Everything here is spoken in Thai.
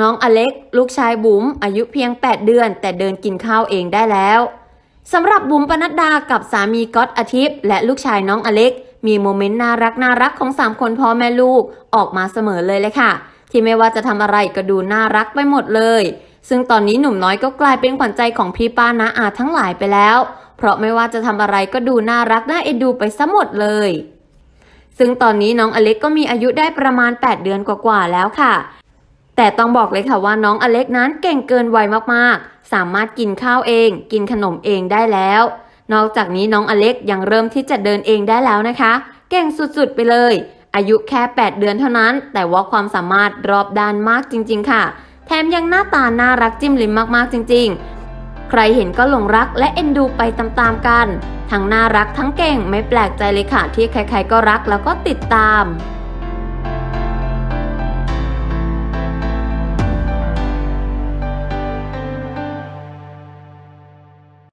น้องอเล็ก ลูกชายบุ๋มอายุเพียง 8 เดือน แต่เดินกินข้าวเองได้แล้วสำหรับบุ๋มปนัดดากับสามีก๊อตอาทิตย์และลูกชายน้องอเล็ก มีโมเมนต์น่ารักน่ารักของ 3 คนพ่อแม่ลูกออกมาเสมอเลยเลยค่ะ ที่ไม่ว่าจะทำอะไรก็ดูน่ารักไปหมดเลย ซึ่งตอนนี้หนุ่มน้อยก็กลายเป็นขวัญใจของพี่ป้านาอาทั้งหลายไปแล้ว เพราะไม่ว่าจะทำอะไรก็ดูน่ารักน่าเอ็นดูไปซะหมดเลย ซึ่งตอนนี้น้องอเล็กก็มีอายุได้ประมาณ 8 เดือนกว่าๆแล้วค่ะ แต่ต้องบอกเลยค่ะว่าน้องอเล็กนั้นเก่งเกินวัยมากๆ สามารถกินข้าวเอง กินขนมเองได้แล้ว นอกจากนี้น้องอเล็กยังเริ่มที่จะเดินเองได้แล้วนะคะ เก่งสุดๆไปเลย อายุแค่ 8 เดือนเท่านั้น แต่ว่าความสามารถรอบด้านมากจริง ๆ ค่ะ แถมยังหน้าตาน่ารักจิ้มลิ้มมากๆจริง ๆ ใครเห็นก็หลงรักและเอ็นดูไปตามๆกัน ทั้งน่ารักทั้งเก่งไม่แปลกใจเลยค่ะที่ใครๆก็รักแล้วก็ติดตาม